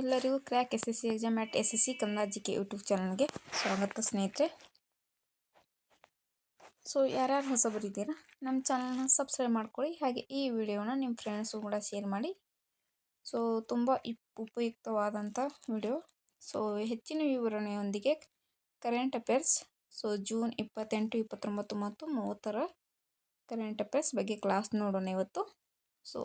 ಎಲ್ಲರಿಗೂ crack S S C exam at S S C Kannada G K YouTube ಚಾನಲ್ಗೆ ಸ್ವಾಗತ, ಸ್ನೇಹಿತರೆ. So ಯಾರ್ಯಾರು ಹೊಸಬರಿದ್ದೀರಾ ನಮ್ಮ ಚಾನಲ್ನ ಸಬ್ಸ್ಕ್ರೈಬ್ ಮಾಡ್ಕೊಳ್ಳಿ. ಹಾಗೆ ಈ ವಿಡಿಯೋನ ನಿಮ್ಮ ಫ್ರೆಂಡ್ಸು ಕೂಡ ಶೇರ್ ಮಾಡಿ. ಸೊ ತುಂಬ ಇಪ್ ಉಪಯುಕ್ತವಾದಂಥ ವಿಡಿಯೋ. ಸೊ ಹೆಚ್ಚಿನ ವಿವರಣೆಯೊಂದಿಗೆ ಕರೆಂಟ್ ಅಫೇರ್ಸ್ ಸೊ ಜೂನ್ ಇಪ್ಪತ್ತೆಂಟು, ಇಪ್ಪತ್ತೊಂಬತ್ತು ಮತ್ತು ಮೂವತ್ತರ ಕರೆಂಟ್ ಅಫೇರ್ಸ್ ಬಗ್ಗೆ ಕ್ಲಾಸ್ ನೋಡೋಣ ಇವತ್ತು. ಸೊ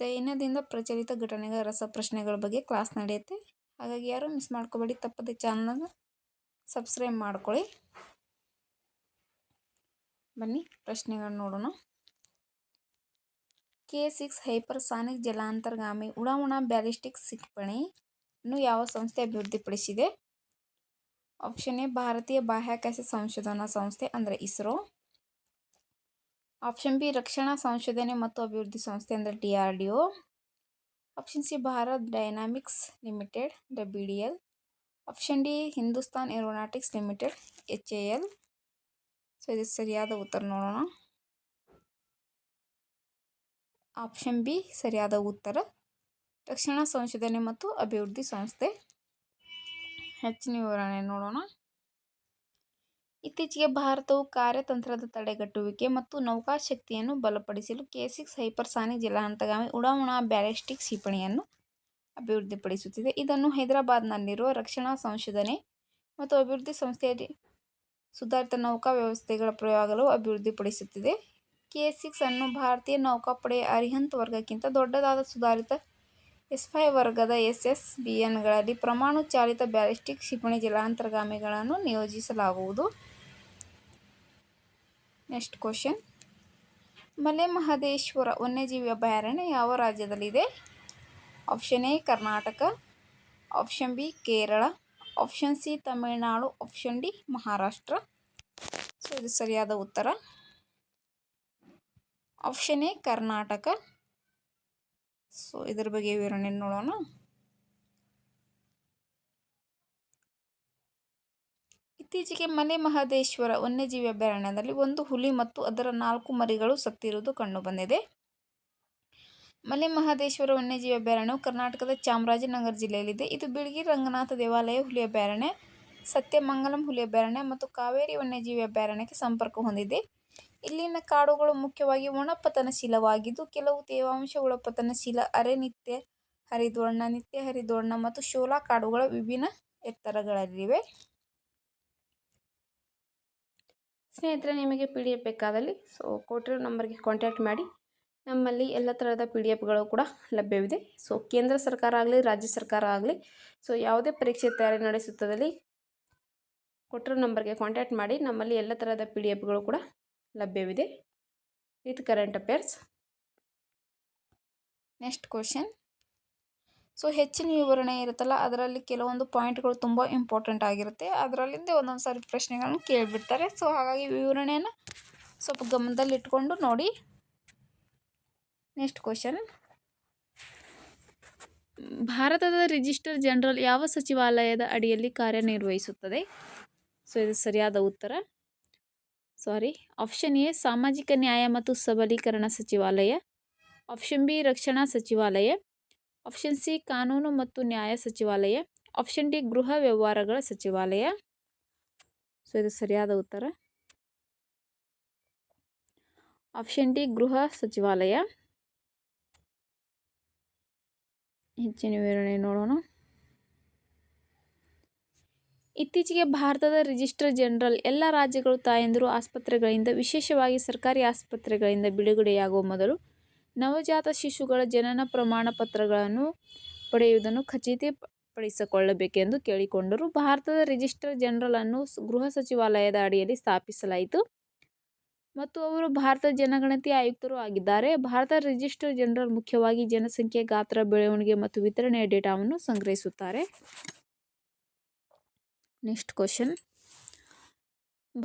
ದೈನದಿಂದ ಪ್ರಚಲಿತ ಘಟನೆಗಳ ರಸಪ್ರಶ್ನೆಗಳ ಬಗ್ಗೆ ಕ್ಲಾಸ್ ನಡೆಯುತ್ತೆ. ಹಾಗಾಗಿ ಯಾರು ಮಿಸ್ ಮಾಡ್ಕೋಬೇಡಿ, ತಪ್ಪದೆ ಚಾನಲ್ನ ಸಬ್ಸ್ಕ್ರೈಬ್ ಮಾಡ್ಕೊಳ್ಳಿ. ಬನ್ನಿ ಪ್ರಶ್ನೆಗಳನ್ನ ನೋಡೋಣ. ಕೆ ಸಿಕ್ಸ್ ಹೈಪರ್ಸಾನಿಕ್ ಜಲಾಂತರ್ಗಾಮಿ ಉಡಾವಣಾ ಬ್ಯಾಲಿಸ್ಟಿಕ್ ಕ್ಷಿಪಣಿಯನ್ನು ಯಾವ ಸಂಸ್ಥೆ ಅಭಿವೃದ್ಧಿಪಡಿಸಿದೆ? ಆಪ್ಷನ್ ಎ, ಭಾರತೀಯ ಬಾಹ್ಯಾಕಾಶ ಸಂಶೋಧನಾ ಸಂಸ್ಥೆ ಅಂದರೆ ಇಸ್ರೋ. ಆಪ್ಷನ್ ಬಿ ರಕ್ಷಣಾ ಸಂಶೋಧನೆ ಮತ್ತು ಅಭಿವೃದ್ಧಿ ಸಂಸ್ಥೆ ಅಂದರೆ D R D O. Option C Bharat dynamics limited ಅಂದರೆ B D L. Option D Hindustan aeronautics limited, H A L. So ಇದು ಸರಿಯಾದ ಉತ್ತರ ನೋಡೋಣ. ಆಪ್ಷನ್ ಬಿ ಸರಿಯಾದ ಉತ್ತರ. ರಕ್ಷಣಾ ಸಂಶೋಧನೆ ಮತ್ತು ಅಭಿವೃದ್ಧಿ ಸಂಸ್ಥೆ. ಹೆಚ್ಚಿನ ವಿವರಣೆ ನೋಡೋಣ. ಇತ್ತೀಚೆಗೆ ಭಾರತವು ಕಾರ್ಯತಂತ್ರದ ತಡೆಗಟ್ಟುವಿಕೆ ಮತ್ತು ನೌಕಾಶಕ್ತಿಯನ್ನು ಬಲಪಡಿಸಲು ಕೆಸಿಕ್ಸ್ ಹೈಪರ್ಸಾನಿ ಹೈಪರ್ಸಾನಿಕ್ ಜಲಾಂತರ್ಗಾಮಿ ಉಡಾವಣಾ ಬ್ಯಾಲಿಸ್ಟಿಕ್ ಕ್ಷಿಪಣಿಯನ್ನು ಅಭಿವೃದ್ಧಿಪಡಿಸುತ್ತಿದೆ. ಇದನ್ನು ಹೈದರಾಬಾದ್ನಲ್ಲಿರುವ ರಕ್ಷಣಾ ಸಂಶೋಧನೆ ಮತ್ತು ಅಭಿವೃದ್ಧಿ ಸಂಸ್ಥೆಯಲ್ಲಿ ಸುಧಾರಿತ ನೌಕಾ ವ್ಯವಸ್ಥೆಗಳ ಪ್ರಯೋಗಗಳು ಅಭಿವೃದ್ಧಿಪಡಿಸುತ್ತಿದೆ. ಕೆ ಸಿಕ್ಸ್ ಅನ್ನು ಭಾರತೀಯ ನೌಕಾಪಡೆಯ ಅರಿಹಂತ್ ವರ್ಗಕ್ಕಿಂತ ದೊಡ್ಡದಾದ ಸುಧಾರಿತ ಎಸ್ ಫೈವ್ ವರ್ಗದ ಎಸ್ ಎಸ್ ಬಿ ಎನ್ಗಳಲ್ಲಿ ಪರಮಾಣು ಚಾಲಿತ ಬ್ಯಾಲಿಸ್ಟಿಕ್ ಕ್ಷಿಪಣಿ ಜಲಾಂತರ್ಗಾಮಿಗಳನ್ನು ನಿಯೋಜಿಸಲಾಗುವುದು. ನೆಕ್ಸ್ಟ್ ಕ್ವಶನ್ ಮಲೆ ಮಹದೇಶ್ವರ ವನ್ಯಜೀವಿ ಅಭಯಾರಣ್ಯ ಯಾವ ರಾಜ್ಯದಲ್ಲಿದೆ? Option A Karnataka. Option B Kerala. Option C Tamil Nadu. Option D Maharashtra. So ಇದು ಸರಿಯಾದ ಉತ್ತರ. Option A Karnataka. ಸೊ ಇದ್ರ ಬಗ್ಗೆ ವಿವರಣೆ ನೋಡೋಣ. ಇತ್ತೀಚೆಗೆ ಮಲೆ ಮಹದೇಶ್ವರ ವನ್ಯಜೀವಿ ಅಭಯಾರಣ್ಯದಲ್ಲಿ ಒಂದು ಹುಲಿ ಮತ್ತು ಅದರ ನಾಲ್ಕು ಮರಿಗಳು ಸತ್ತಿರುವುದು ಕಂಡುಬಂದಿದೆ ಮಲೆ ಮಹದೇಶ್ವರ ವನ್ಯಜೀವಿ ಅಭಯಾರಣ್ಯವು ಕರ್ನಾಟಕದ ಚಾಮರಾಜನಗರ ಜಿಲ್ಲೆಯಲ್ಲಿದೆ. ಇದು ಬಿಳಿಗಿರಿ ರಂಗನಾಥ ದೇವಾಲಯ ಹುಲಿ ಅಭಯಾರಣ್ಯ, ಸತ್ಯಮಂಗಲಂ ಹುಲಿ ಅಭಯಾರಣ್ಯ ಮತ್ತು ಕಾವೇರಿ ವನ್ಯಜೀವಿ ಅಭಯಾರಣ್ಯಕ್ಕೆ ಸಂಪರ್ಕ ಹೊಂದಿದೆ. ಇಲ್ಲಿನ ಕಾಡುಗಳು ಮುಖ್ಯವಾಗಿ ಒಣಪತನಶೀಲವಾಗಿದ್ದು, ಕೆಲವು ತೇವಾಂಶ ಒಳಪತನಶೀಲ ಅರೆ ನಿತ್ಯ ಹರಿದ್ವರ್ಣ ನಿತ್ಯ ಹರಿದ್ವರ್ಣ ಮತ್ತು ಶೋಲಾ ಕಾಡುಗಳ ವಿಭಿನ್ನ ಎತ್ತರಗಳಲ್ಲಿವೆ. ಸ್ನೇಹಿತರೆ, ನಿಮಗೆ ಪಿ ಡಿ ಎಫ್ ಬೇಕಾದಲ್ಲಿ ಸೊ ಕೊಟ್ಟಿರೋ ನಂಬರ್ಗೆ ಕಾಂಟ್ಯಾಕ್ಟ್ ಮಾಡಿ. ನಮ್ಮಲ್ಲಿ ಎಲ್ಲ ಥರದ ಪಿ ಡಿ ಎಫ್ಗಳು ಕೂಡ ಲಭ್ಯವಿದೆ. ಸೊ ಕೇಂದ್ರ ಸರ್ಕಾರ ಆಗಲಿ, ರಾಜ್ಯ ಸರ್ಕಾರ ಆಗಲಿ ಸೊ ಯಾವುದೇ ಪರೀಕ್ಷೆ ತಯಾರಿ ನಡೆಸುತ್ತದಲ್ಲಿ ಕೊಟ್ಟಿರೋ ನಂಬರ್ಗೆ ಕಾಂಟ್ಯಾಕ್ಟ್ ಮಾಡಿ. ನಮ್ಮಲ್ಲಿ ಎಲ್ಲ ಥರದ ಪಿ ಡಿ ಎಫ್ಗಳು ಕೂಡ ಲಭ್ಯವಿದೆ. With current affairs next question so ಹೆಚ್ಚಿನ ವಿವರಣೆ ಇರುತ್ತಲ್ಲ, ಅದರಲ್ಲಿ ಕೆಲವೊಂದು ಪಾಯಿಂಟ್ಗಳು ತುಂಬ ಇಂಪಾರ್ಟೆಂಟ್ ಆಗಿರುತ್ತೆ. ಅದರಲ್ಲಿಂದ ಒಂದೊಂದು ಸಾರಿ ಪ್ರಶ್ನೆಗಳನ್ನು ಕೇಳಿಬಿಡ್ತಾರೆ. ಸೊ ಹಾಗಾಗಿ ವಿವರಣೆಯನ್ನು ಸ್ವಲ್ಪ ಗಮನದಲ್ಲಿಟ್ಕೊಂಡು ನೋಡಿ. ನೆಕ್ಸ್ಟ್ ಕ್ವಶನ್ ಭಾರತದ ರಿಜಿಸ್ಟರ್ ಜನರಲ್ ಯಾವ ಸಚಿವಾಲಯದ ಅಡಿಯಲ್ಲಿ ಕಾರ್ಯನಿರ್ವಹಿಸುತ್ತದೆ? ಸೊ ಇದು ಸರಿಯಾದ ಉತ್ತರ. ಸಾರಿ ಆಪ್ಷನ್ ಎ ಸಾಮಾಜಿಕ ನ್ಯಾಯ ಮತ್ತು ಸಬಲೀಕರಣ ಸಚಿವಾಲಯ. ಆಪ್ಷನ್ ಬಿ ರಕ್ಷಣಾ ಸಚಿವಾಲಯ. ಆಪ್ಷನ್ ಸಿ, ಕಾನೂನು ಮತ್ತು ನ್ಯಾಯ ಸಚಿವಾಲಯ. ಆಪ್ಷನ್ ಡಿ, ಗೃಹ ವ್ಯವಹಾರಗಳ ಸಚಿವಾಲಯ. ಸೊ, ಇದು ಸರಿಯಾದ ಉತ್ತರ. ಆಪ್ಷನ್ ಡಿ, ಗೃಹ ಸಚಿವಾಲಯ. ಹೆಚ್ಚಿನ ವಿವರಣೆ ನೋಡೋಣ. ಇತ್ತೀಚೆಗೆ ಭಾರತದ ರಿಜಿಸ್ಟರ್ ಜನರಲ್, ಎಲ್ಲ ರಾಜ್ಯಗಳು ತಾಯಂದಿರು ಆಸ್ಪತ್ರೆಗಳಿಂದ, ವಿಶೇಷವಾಗಿ ಸರ್ಕಾರಿ ಆಸ್ಪತ್ರೆಗಳಿಂದ ಬಿಡುಗಡೆಯಾಗುವ ಮೊದಲು ನವಜಾತ ಶಿಶುಗಳ ಜನನ ಪ್ರಮಾಣ ಪತ್ರಗಳನ್ನು ಪಡೆಯುವುದನ್ನು ಖಚಿತಪಡಿಸಿಕೊಳ್ಳಬೇಕೆಂದು ಕೇಳಿಕೊಂಡರು. ಭಾರತದ ರಿಜಿಸ್ಟರ್ ಜನರಲ್ ಅನ್ನು ಗೃಹ ಸಚಿವಾಲಯದ ಅಡಿಯಲ್ಲಿ ಸ್ಥಾಪಿಸಲಾಯಿತು. ಮತ್ತು ಅವರು ಭಾರತ ಜನಗಣತಿ ಆಯುಕ್ತರು ಆಗಿದ್ದಾರೆ. ಭಾರತದ ರಿಜಿಸ್ಟರ್ ಜನರಲ್ ಮುಖ್ಯವಾಗಿ ಜನಸಂಖ್ಯೆ, ಗಾತ್ರ, ಬೆಳವಣಿಗೆ ಮತ್ತು ವಿತರಣೆಯ ಡೇಟಾವನ್ನು ಸಂಗ್ರಹಿಸುತ್ತಾರೆ. Next question.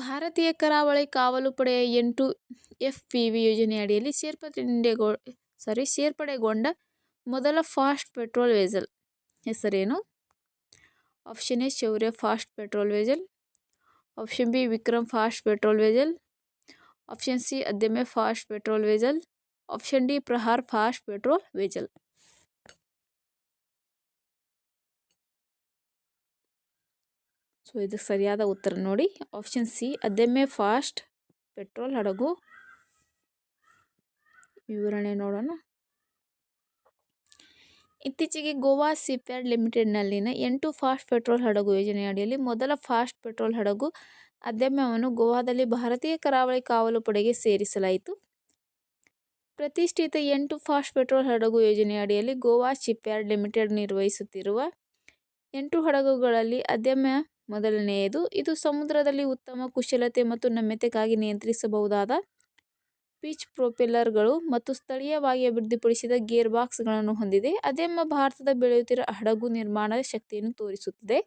ಭಾರತೀಯ ಕರಾವಳಿ ಕಾವಲು ಪಡೆಯ ಎಂಟು ಎಫ್ ಪಿ ವಿ ಯೋಜನೆಯಡಿಯಲ್ಲಿ ಸೇರ್ಪಡೆಗೊಂಡ ಸಾರಿ ಸೇರ್ಪಡೆಗೊಂಡ ಮೊದಲ ಫಾಸ್ಟ್ ಪೆಟ್ರೋಲ್ ವೆಸಲ್ ಹೆಸರೇನು? Option A, Shaurya fast patrol vessel option B, Vikram fast patrol vessel option C Adamya fast patrol vessel option D, Prahar fast patrol vessel so ಇದಕ್ಕೆ ಸರಿಯಾದ ಉತ್ತರ ನೋಡಿ. Option C Adamya fast patrol ಹಡಗು. ವಿವರಣೆ ನೋಡೋಣ. ಇತ್ತೀಚೆಗೆ ಗೋವಾ ಸಿಪ್ಯಾರ್ಡ್ ಲಿಮಿಟೆಡ್ನಲ್ಲಿನ ಎಂಟು ಫಾಸ್ಟ್ ಪೆಟ್ರೋಲ್ ಹಡಗು ಯೋಜನೆಯಡಿಯಲ್ಲಿ ಮೊದಲ ಫಾಸ್ಟ್ ಪೆಟ್ರೋಲ್ ಹಡಗು ಅದಮ್ಯವನ್ನು ಗೋವಾದಲ್ಲಿ ಭಾರತೀಯ ಕರಾವಳಿ ಕಾವಲು ಪಡೆಗೆ ಸೇರಿಸಲಾಯಿತು. ಪ್ರತಿಷ್ಠಿತ ಎಂಟು ಫಾಸ್ಟ್ ಪೆಟ್ರೋಲ್ ಹಡಗು ಯೋಜನೆಯಡಿಯಲ್ಲಿ ಗೋವಾ ಶಿಪ್ಯಾರ್ಡ್ ಲಿಮಿಟೆಡ್ ನಿರ್ವಹಿಸುತ್ತಿರುವ ಎಂಟು ಹಡಗುಗಳಲ್ಲಿ ಅದಮ್ಯ ಮೊದಲನೆಯದು, ಇದು ಸಮುದ್ರದಲ್ಲಿ ಉತ್ತಮ ಕುಶಲತೆ ಮತ್ತು ನಮ್ಯತೆಗಾಗಿ ನಿಯಂತ್ರಿಸಬಹುದಾದ ಪಿಚ್ ಪ್ರೊಪೆಲ್ಲರ್ಗಳು ಮತ್ತು ಸ್ಥಳೀಯವಾಗಿ ಅಭಿವೃದ್ಧಿಪಡಿಸಿದ ಗೇರ್ ಬಾಕ್ಸ್ಗಳನ್ನು ಹೊಂದಿದೆ. ಅದೆಮ್ಮ ಭಾರತದ ಬೆಳೆಯುತ್ತಿರುವ ಹಡಗು ನಿರ್ಮಾಣದ ಶಕ್ತಿಯನ್ನು ತೋರಿಸುತ್ತದೆ.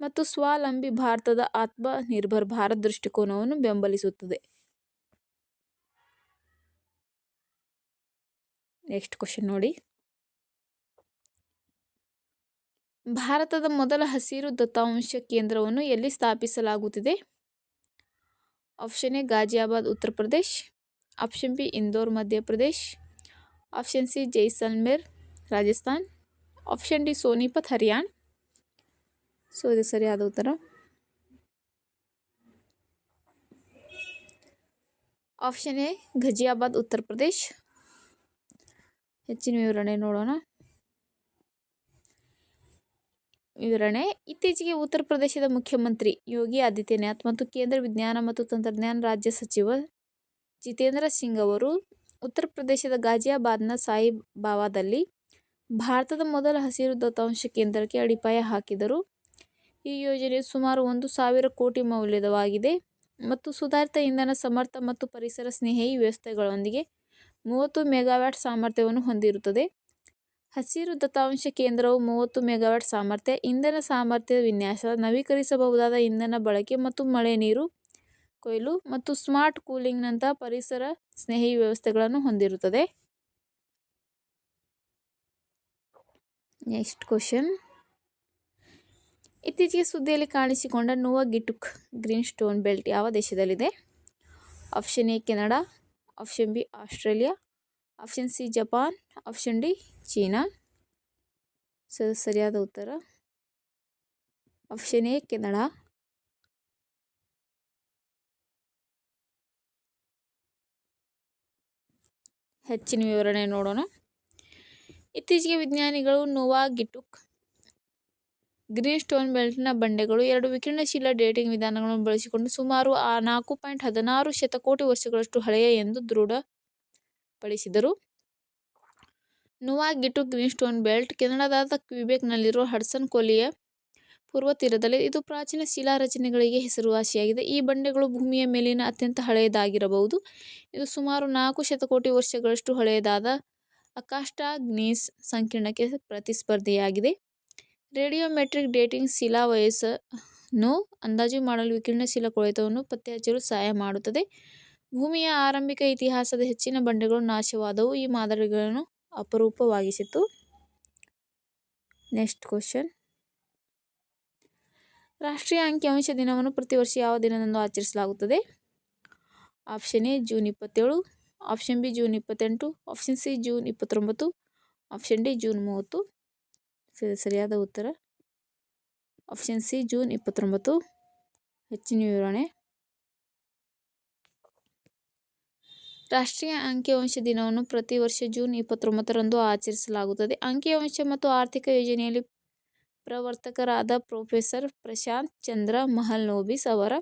ಮತ್ತು ಸ್ವಾವಲಂಬಿ ಭಾರತದ ಆತ್ಮನಿರ್ಭರ್ ಭಾರತ್ ದೃಷ್ಟಿಕೋನವನ್ನು ಬೆಂಬಲಿಸುತ್ತದೆ. ನೆಕ್ಸ್ಟ್ ಕ್ವಶನ್ ನೋಡಿ. ಭಾರತದ ಮೊದಲ ಹಸಿರು ದತ್ತಾಂಶ ಕೇಂದ್ರವನ್ನು ಎಲ್ಲಿ ಸ್ಥಾಪಿಸಲಾಗುತ್ತಿದೆ? Option A Ghaziabad Uttar Pradesh. Option B, Indore Madhya Pradesh option C, Jaisalmer, Rajasthan. Option D, Sonipat, Haryana. So, ಇದು ಸರಿಯಾದ ಉತ್ತರ. Option A, Ghaziabad, Uttar Pradesh. ಹೆಚ್ಚಿನ ವಿವರಣೆ ನೋಡೋಣ. ವಿವರಣೆ. ಇತ್ತೀಚೆಗೆ ಉತ್ತರ ಪ್ರದೇಶದ ಮುಖ್ಯಮಂತ್ರಿ ಯೋಗಿ ಆದಿತ್ಯನಾಥ್ ಮತ್ತು ಕೇಂದ್ರ ವಿಜ್ಞಾನ ಮತ್ತು ತಂತ್ರಜ್ಞಾನ ರಾಜ್ಯ ಸಚಿವ ಜಿತೇಂದ್ರ ಸಿಂಗ್ ಅವರು ಉತ್ತರ ಪ್ರದೇಶದ ಗಾಜಿಯಾಬಾದ್ನ ಸಾಯಿ ಬಾವಾದಲ್ಲಿ ಭಾರತದ ಮೊದಲ ಹಸಿರು ದತ್ತಾಂಶ ಕೇಂದ್ರಕ್ಕೆ ಅಡಿಪಾಯ ಹಾಕಿದರು. ಈ ಯೋಜನೆಯು ಸುಮಾರು ಒಂದು ಸಾವಿರ ಕೋಟಿ ಮೌಲ್ಯದವಾಗಿದೆ ಮತ್ತು ಸುಧಾರಿತ ಇಂಧನ ಸಮರ್ಥ ಮತ್ತು ಪರಿಸರ ಸ್ನೇಹಿ ವ್ಯವಸ್ಥೆಗಳೊಂದಿಗೆ ಮೂವತ್ತು ಮೆಗಾವ್ಯಾಟ್ ಸಾಮರ್ಥ್ಯವನ್ನು ಹೊಂದಿರುತ್ತದೆ. ಹಸಿರು ದತ್ತಾಂಶ ಕೇಂದ್ರವು ಮೂವತ್ತು ಮೆಗಾವ್ಯಾಟ್ ಸಾಮರ್ಥ್ಯ, ಇಂಧನ ಸಾಮರ್ಥ್ಯದ ವಿನ್ಯಾಸ, ನವೀಕರಿಸಬಹುದಾದ ಇಂಧನ ಬಳಕೆ ಮತ್ತು ಮಳೆ ನೀರು, ಕೊಯ್ಲು ಮತ್ತು ಸ್ಮಾರ್ಟ್ ಕೂಲಿಂಗ್ನಂತಹ ಪರಿಸರ ಸ್ನೇಹಿ ವ್ಯವಸ್ಥೆಗಳನ್ನು ಹೊಂದಿರುತ್ತದೆ. Next question. ಇತ್ತೀಚೆಗೆ ಸುದ್ದಿಯಲ್ಲಿ ಕಾಣಿಸಿಕೊಂಡ Nuvvuagittuq green stone belt ಯಾವ ದೇಶದಲ್ಲಿದೆ? Option A, Canada, option B, Australia option C Japan option D China so ಸರಿಯಾದ ಉತ್ತರ. ಆಪ್ಷನ್ ಎ ಕೆನಡಾ ಹೆಚ್ಚಿನ ವಿವರಣೆ ನೋಡೋಣ. ಇತ್ತೀಚೆಗೆ ವಿಜ್ಞಾನಿಗಳು ನೋವಾ ಗಿಟುಕ್ ಗ್ರೀನ್ ಸ್ಟೋನ್ ಬೆಲ್ಟ್ನ ಬಂಡೆಗಳು ಎರಡು ವಿಕಿರಣಶೀಲ ಡೇಟಿಂಗ್ ವಿಧಾನಗಳನ್ನು ಬಳಸಿಕೊಂಡು ಸುಮಾರು ಆ ನಾಲ್ಕು ಪಾಯಿಂಟ್ ಹದಿನಾರು ಶತಕೋಟಿ ವರ್ಷಗಳಷ್ಟು ಹಳೆಯ ಎಂದು ದೃಢಪಡಿಸಿದರು Nuvvuagittuq green stone belt ಕೆನಡಾದ ಕ್ವಿಬೆಕ್ನಲ್ಲಿರುವ ಹಡ್ಸನ್ ಕೊಲಿಯ ಪೂರ್ವ ತೀರದಲ್ಲಿ ಇದು ಪ್ರಾಚೀನ ಶಿಲಾ ರಚನೆಗಳಿಗೆ ಹೆಸರುವಾಸಿಯಾಗಿದೆ. ಈ ಬಂಡೆಗಳು ಭೂಮಿಯ ಮೇಲಿನ ಅತ್ಯಂತ ಹಳೆಯದಾಗಿರಬಹುದು. ಇದು ಸುಮಾರು ನಾಲ್ಕು ಶತಕೋಟಿ ವರ್ಷಗಳಷ್ಟು ಹಳೆಯದಾದ ಅಕಾಸ್ಟಾಗ್ನೀಸ್ ಸಂಕೀರ್ಣಕ್ಕೆ ಪ್ರತಿಸ್ಪರ್ಧಿಯಾಗಿದೆ. ರೇಡಿಯೋಮೆಟ್ರಿಕ್ ಡೇಟಿಂಗ್ ಶಿಲಾ ವಯಸ್ಸನ್ನು ಅಂದಾಜು ಮಾಡಲು ವಿಕಿರಣಶೀಲ ಕೊಳೆತವನ್ನು ಪತ್ತೆಹಚ್ಚಲು ಸಹಾಯ ಮಾಡುತ್ತದೆ. ಭೂಮಿಯ ಆರಂಭಿಕ ಇತಿಹಾಸದ ಹೆಚ್ಚಿನ ಬಂಡೆಗಳು ನಾಶವಾದವು. ಈ ಮಾದರಿಗಳನ್ನು ಅಪರೂಪವಾಗಿಸಿತು. Next question. ರಾಷ್ಟ್ರೀಯ ಅಂಕಿಅಂಶ ದಿನವನ್ನು ಪ್ರತಿ ವರ್ಷ ಯಾವ ದಿನದಂದು ಆಚರಿಸಲಾಗುತ್ತದೆ? ಆಪ್ಷನ್ ಎ, ಜೂನ್ ಇಪ್ಪತ್ತೇಳು. ಆಪ್ಷನ್ ಬಿ, ಜೂನ್ ಇಪ್ಪತ್ತೆಂಟು. ಆಪ್ಷನ್ ಸಿ, ಜೂನ್ ಇಪ್ಪತ್ತೊಂಬತ್ತು. ಆಪ್ಷನ್ ಡಿ, ಜೂನ್ ಮೂವತ್ತು. ಸರಿಯಾದ ಉತ್ತರ. ಆಪ್ಷನ್ ಸಿ, ಜೂನ್ ಇಪ್ಪತ್ತೊಂಬತ್ತು. ಹೆಚ್ಚಿನ ವಿವರಣೆ. ರಾಷ್ಟ್ರೀಯ ಅಂಕಿಅಂಶ ದಿನವನ್ನು ಪ್ರತಿ ವರ್ಷ ಜೂನ್ ಇಪ್ಪತ್ತೊಂಬತ್ತರಂದು ಆಚರಿಸಲಾಗುತ್ತದೆ. ಅಂಕಿಅಂಶ ಮತ್ತು ಆರ್ಥಿಕ ಯೋಜನೆಯಲ್ಲಿ ಪ್ರವರ್ತಕರಾದ ಪ್ರೊಫೆಸರ್ ಪ್ರಶಾಂತ್ ಚಂದ್ರ ಮಹಲ್ನೋಬಿಸ್ ಅವರ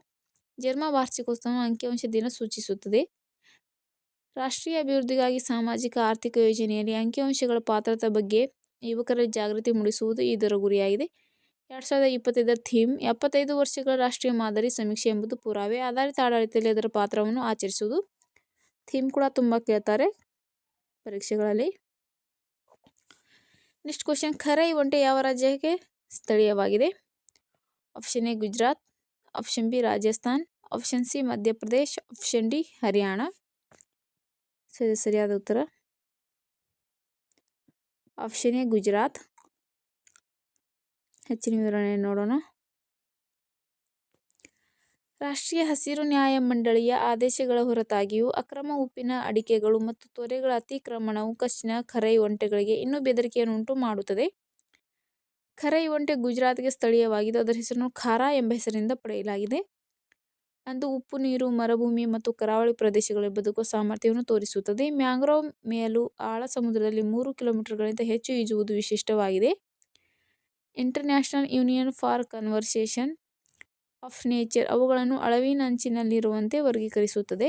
ಜನ್ಮ ವಾರ್ಷಿಕೋತ್ಸವ ಅಂಕಿಅಂಶ ದಿನ ಸೂಚಿಸುತ್ತದೆ. ರಾಷ್ಟ್ರೀಯ ಅಭಿವೃದ್ಧಿಗಾಗಿ ಸಾಮಾಜಿಕ, ಆರ್ಥಿಕ ಯೋಜನೆಯಲ್ಲಿ ಅಂಕಿಅಂಶಗಳ ಪಾತ್ರದ ಬಗ್ಗೆ ಯುವಕರಲ್ಲಿ ಜಾಗೃತಿ ಮೂಡಿಸುವುದು ಇದರ ಗುರಿಯಾಗಿದೆ. ಎರಡು ಸಾವಿರದ ಇಪ್ಪತ್ತೈದರ ಥೀಮ್, ಎಪ್ಪತ್ತೈದು ವರ್ಷಗಳ ರಾಷ್ಟ್ರೀಯ ಮಾದರಿ ಸಮೀಕ್ಷೆ ಎಂಬುದು ಪುರಾವೆ. ಆಧಾರಿತ ಆಡಳಿತದಲ್ಲಿ ಅದರ ಪಾತ್ರವನ್ನು ಆಚರಿಸುವುದು ಥೀಮ್ ಕೂಡ ತುಂಬ ಕೇಳ್ತಾರೆ ಪರೀಕ್ಷೆಗಳಲ್ಲಿ. ನೆಕ್ಸ್ಟ್ ಕ್ವಶನ್, ಖರೈ ಒಂಟೆ ಯಾವ ರಾಜ್ಯಕ್ಕೆ ಸ್ಥಳೀಯವಾಗಿದೆ? Option A Gujarat. Option B Rajasthan. Option C Madhya Pradesh. Option D Haryana. So ಇದು ಸರಿಯಾದ ಉತ್ತರ. Option A Gujarat. ಹೆಚ್ಚಿನ ವಿವರಣೆ ನೋಡೋಣ. ರಾಷ್ಟ್ರೀಯ ಹಸಿರು ನ್ಯಾಯ ಮಂಡಳಿಯ ಆದೇಶಗಳ ಹೊರತಾಗಿಯೂ ಅಕ್ರಮ ಉಪ್ಪಿನ ಅಡಿಕೆಗಳು ಮತ್ತು ತೊರೆಗಳ ಅತಿಕ್ರಮಣವು ಕಚ್ನ ಖರೈ ಒಂಟೆಗಳಿಗೆ ಇನ್ನೂ ಬೆದರಿಕೆಯನ್ನುಂಟು ಮಾಡುತ್ತದೆ. ಖರೈ ಒಂಟೆ ಗುಜರಾತ್ಗೆ ಸ್ಥಳೀಯವಾಗಿದ್ದು, ಅದರ ಹೆಸರನ್ನು ಖಾರಾ ಎಂಬ ಹೆಸರಿನಿಂದ ಪಡೆಯಲಾಗಿದೆ. ಅಂದು ಉಪ್ಪು, ನೀರು, ಮರುಭೂಮಿ ಮತ್ತು ಕರಾವಳಿ ಪ್ರದೇಶಗಳಲ್ಲಿ ಬದುಕುವ ಸಾಮರ್ಥ್ಯವನ್ನು ತೋರಿಸುತ್ತದೆ. ಮ್ಯಾಂಗ್ರೋವ್ ಮೇಲು ಆಳ ಸಮುದ್ರದಲ್ಲಿ ಮೂರು ಕಿಲೋಮೀಟರ್ಗಳಿಗಿಂತ ಹೆಚ್ಚು ಈಜುವುದು ವಿಶಿಷ್ಟವಾಗಿದೆ. International union for conservation of nature ಅವುಗಳನ್ನು ಅಳವಿನಂಚಿನಲ್ಲಿರುವಂತೆ ವರ್ಗೀಕರಿಸುತ್ತದೆ.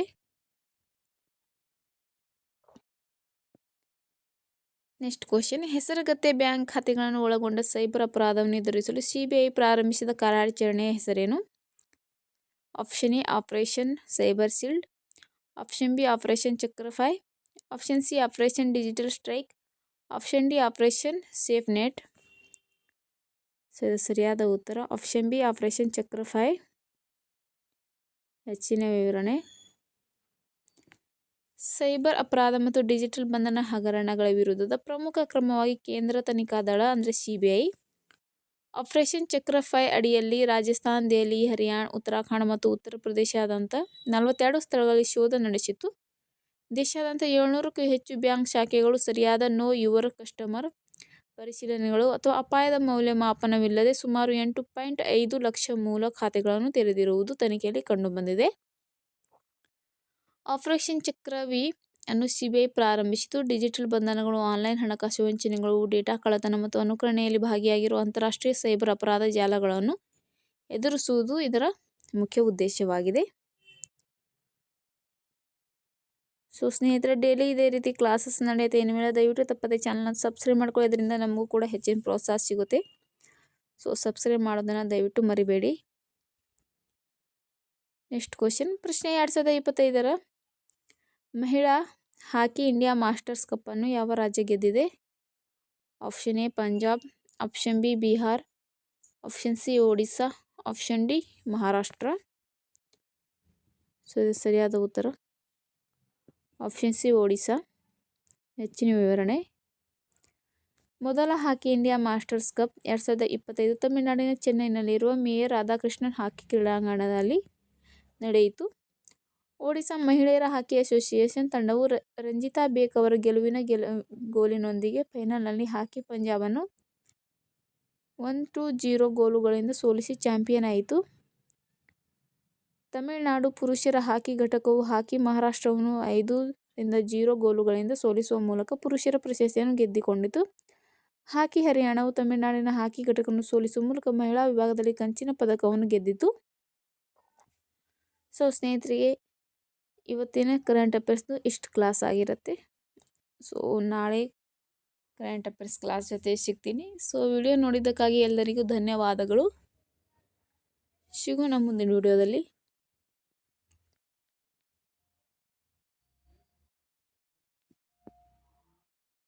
ನೆಕ್ಸ್ಟ್ ಕ್ವಶನ್ ಹೆಸರುಗತ್ತೆ ಬ್ಯಾಂಕ್ ಖಾತೆಗಳನ್ನು ಒಳಗೊಂಡ ಸೈಬರ್ ಅಪರಾಧವನ್ನು ಎದುರಿಸಲು ಸಿಬಿಐ ಪ್ರಾರಂಭಿಸಿದ ಕಾರ್ಯಾಚರಣೆಯ ಹೆಸರೇನು? Option A operation cyber shield option B operation ಚಕ್ರಫೈ option C operation digital strike option D operation safe net so ಇದು ಸರಿಯಾದ ಉತ್ತರ. ಆಪ್ಷನ್ ಬಿ, ಆಪರೇಷನ್ ಚಕ್ರಫೈ ಹೆಚ್ಚಿನ ವಿವರಣೆ. ಸೈಬರ್ ಅಪರಾಧ ಮತ್ತು ಡಿಜಿಟಲ್ ಬಂಧನ ಹಗರಣಗಳ ವಿರುದ್ಧದ ಪ್ರಮುಖ ಕ್ರಮವಾಗಿ ಕೇಂದ್ರ ತನಿಖಾ ದಳ, ಅಂದರೆ ಸಿ ಬಿ ಐ. ಆಪರೇಷನ್ ಚಕ್ರಫೈ ಅಡಿಯಲ್ಲಿ ರಾಜಸ್ಥಾನ್, ದೆಹಲಿ, ಹರಿಯಾಣ, ಉತ್ತರಾಖಂಡ್ ಮತ್ತು ಉತ್ತರ ಪ್ರದೇಶದಂಥ ನಲವತ್ತೆರಡು ಸ್ಥಳಗಳಲ್ಲಿ ಶೋಧ ನಡೆಸಿತು ದೇಶಾದ್ಯಂತ ಏಳ್ನೂರಕ್ಕೂ ಹೆಚ್ಚು ಬ್ಯಾಂಕ್ ಶಾಖೆಗಳು ಸರಿಯಾದ ನೋ ಯುವರ್ ಕಸ್ಟಮರ್ ಪರಿಶೀಲನೆಗಳು ಅಥವಾ ಅಪಾಯದ ಮೌಲ್ಯಮಾಪನವಿಲ್ಲದೆ ಸುಮಾರು ಎಂಟು ಪಾಯಿಂಟ್ ಐದು ಲಕ್ಷ ಮೂಲ ಖಾತೆಗಳನ್ನು ತೆರೆದಿರುವುದು ತನಿಖೆಯಲ್ಲಿ ಕಂಡುಬಂದಿದೆ. ಆಪರೇಷನ್ ಚಕ್ರವಿ ಅನ್ನು ಸಿಬಿಐ ಪ್ರಾರಂಭಿಸಿತು. ಡಿಜಿಟಲ್ ಬಂಧನಗಳು, ಆನ್ಲೈನ್ ಹಣಕಾಸು ವಂಚನೆಗಳು, ಡೇಟಾ ಕಳ್ಳತನ ಮತ್ತು ಅನುಕರಣೆಯಲ್ಲಿ ಭಾಗಿಯಾಗಿರುವ ಅಂತಾರಾಷ್ಟ್ರೀಯ ಸೈಬರ್ ಅಪರಾಧ ಜಾಲಗಳನ್ನು ಎದುರಿಸುವುದು ಇದರ ಮುಖ್ಯ ಉದ್ದೇಶವಾಗಿದೆ. ಸೊ ಸ್ನೇಹಿತರೆ ಡೈಲಿ ಇದೇ ರೀತಿ ಕ್ಲಾಸಸ್ ನಡೆಯುತ್ತೆ. ಏನು ಮೇಲೆ ದಯವಿಟ್ಟು ತಪ್ಪದೆ ಚಾನಲ್ನ ಸಬ್ಸ್ಕ್ರೈಬ್ ಮಾಡ್ಕೊಳ್ಳೋದ್ರಿಂದ ನಮಗೂ ಕೂಡ ಹೆಚ್ಚಿನ ಪ್ರೋತ್ಸಾಹ ಸಿಗುತ್ತೆ. ಸೊ ಸಬ್ಸ್ಕ್ರೈಬ್ ಮಾಡೋದನ್ನು ದಯವಿಟ್ಟು ಮರಿಬೇಡಿ. ನೆಕ್ಸ್ಟ್ ಕ್ವಶನ್ ಪ್ರಶ್ನೆ ಎರಡು ಸಾವಿರದ ಇಪ್ಪತ್ತೈದರ, ಮಹಿಳಾ ಹಾಕಿ ಇಂಡಿಯಾ ಮಾಸ್ಟರ್ಸ್ ಕಪ್ಪನ್ನು ಯಾವ ರಾಜ್ಯ ಗೆದ್ದಿದೆ? Option A Punjab option B Bihar option C Odisha option D Maharashtra so ಇದು ಸರಿಯಾದ ಉತ್ತರ. ಆಪ್ಷನ್ ಸಿ ಒಡಿಸಾ ಹೆಚ್ಚಿನ ವಿವರಣೆ. ಮೊದಲ ಹಾಕಿ ಇಂಡಿಯಾ ಮಾಸ್ಟರ್ಸ್ ಕಪ್ ಎರಡು ಸಾವಿರದ ಇಪ್ಪತ್ತೈದು ತಮಿಳುನಾಡಿನ ಚೆನ್ನೈನಲ್ಲಿರುವ ಮೇಯರ್ ರಾಧಾಕೃಷ್ಣನ್ ಹಾಕಿ ಕ್ರೀಡಾಂಗಣದಲ್ಲಿ ನಡೆಯಿತು. ಒಡಿಶಾ ಮಹಿಳೆಯರ ಹಾಕಿ ಅಸೋಸಿಯೇಷನ್ ತಂಡವು ರಂಜಿತಾ ಬೇಕ್ ಅವರ ಗೆಲುವಿನ ಗೆಲ, ಗೋಲಿನೊಂದಿಗೆ ಫೈನಲ್ನಲ್ಲಿ ಹಾಕಿ ಪಂಜಾಬನ್ನು ಒನ್ ಟು ಜೀರೋ ಗೋಲುಗಳಿಂದ ಸೋಲಿಸಿ ಚಾಂಪಿಯನ್ ಆಯಿತು. ತಮಿಳುನಾಡು ಪುರುಷರ ಹಾಕಿ ಘಟಕವು ಹಾಕಿ ಮಹಾರಾಷ್ಟ್ರವನ್ನು ಐದು ರಿಂದ ಜೀರೋ ಗೋಲುಗಳಿಂದ ಸೋಲಿಸುವ ಮೂಲಕ ಪುರುಷರ ಪ್ರಶಸ್ತಿಯನ್ನು ಗೆದ್ದುಕೊಂಡಿತು. ಹಾಕಿ ಹರಿಯಾಣವು ತಮಿಳುನಾಡಿನ ಹಾಕಿ ಘಟಕವನ್ನು ಸೋಲಿಸುವ ಮೂಲಕ ಮಹಿಳಾ ವಿಭಾಗದಲ್ಲಿ ಕಂಚಿನ ಪದಕವನ್ನು ಗೆದ್ದಿತು. ಸೊ ಸ್ನೇಹಿತರಿಗೆ, ಇವತ್ತಿನ ಕರೆಂಟ್ ಅಫೇರ್ಸ್ದು ಇಷ್ಟು ಕ್ಲಾಸ್ ಆಗಿರುತ್ತೆ. ಸೊ ನಾಳೆ ಕರೆಂಟ್ ಅಫೇರ್ಸ್ ಕ್ಲಾಸ್ ಜೊತೆ ಸಿಗ್ತೀನಿ. ಸೊ ವಿಡಿಯೋ ನೋಡಿದ್ದಕ್ಕಾಗಿ ಎಲ್ಲರಿಗೂ ಧನ್ಯವಾದಗಳು. ಸಿಗೋಣ ಮುಂದಿನ ವಿಡಿಯೋದಲ್ಲಿ